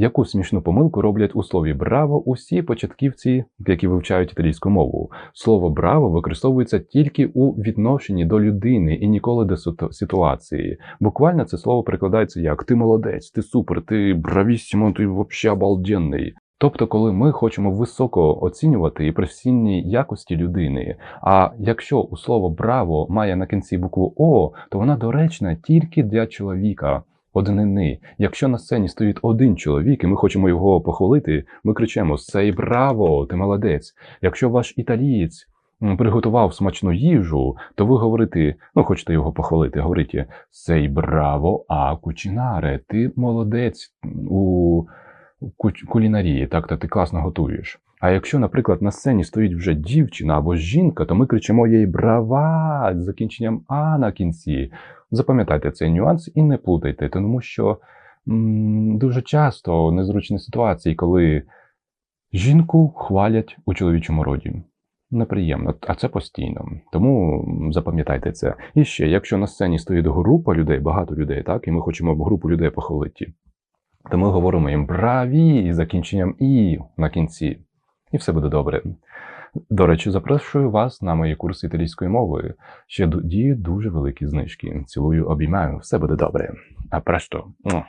Яку смішну помилку роблять у слові браво усі початківці, які вивчають італійську мову? Слово браво використовується тільки у відношенні до людини і ніколи до ситу- ситуації. Буквально це слово перекладається як ти молодець, ти супер, ти бравіссимо, ти вообще обалденний. Тобто, коли ми хочемо високо оцінювати і професійні якості людини. А якщо у слово браво має на кінці букву О, то вона доречна тільки для чоловіка. Однини. Якщо на сцені стоїть один чоловік, і ми хочемо його похвалити, ми кричимо Сей браво! Ти молодець! Якщо ваш італієць приготував смачну їжу, то ви говорите, ну хочете його похвалити, говорите Сей браво, а кучінаре, ти молодець у кулінарії, так то ти класно готуєш. А якщо, наприклад, на сцені стоїть вже дівчина або жінка, то ми кричимо їй брава з закінченням А на кінці. Запам'ятайте цей нюанс і не плутайте, тому що м, дуже часто незручні ситуації, коли жінку хвалять у чоловічому роді. Неприємно, а це постійно. Тому запам'ятайте це. І ще, якщо на сцені стоїть група людей, багато людей, так, і ми хочемо групу людей похвалити, то ми говоримо їм браві з закінченням і на кінці. І все буде добре. До речі, запрошую вас на мої курси італійської мови. Ще діють дуже великі знижки. Цілую, обіймаю, все буде добре. А. Муа.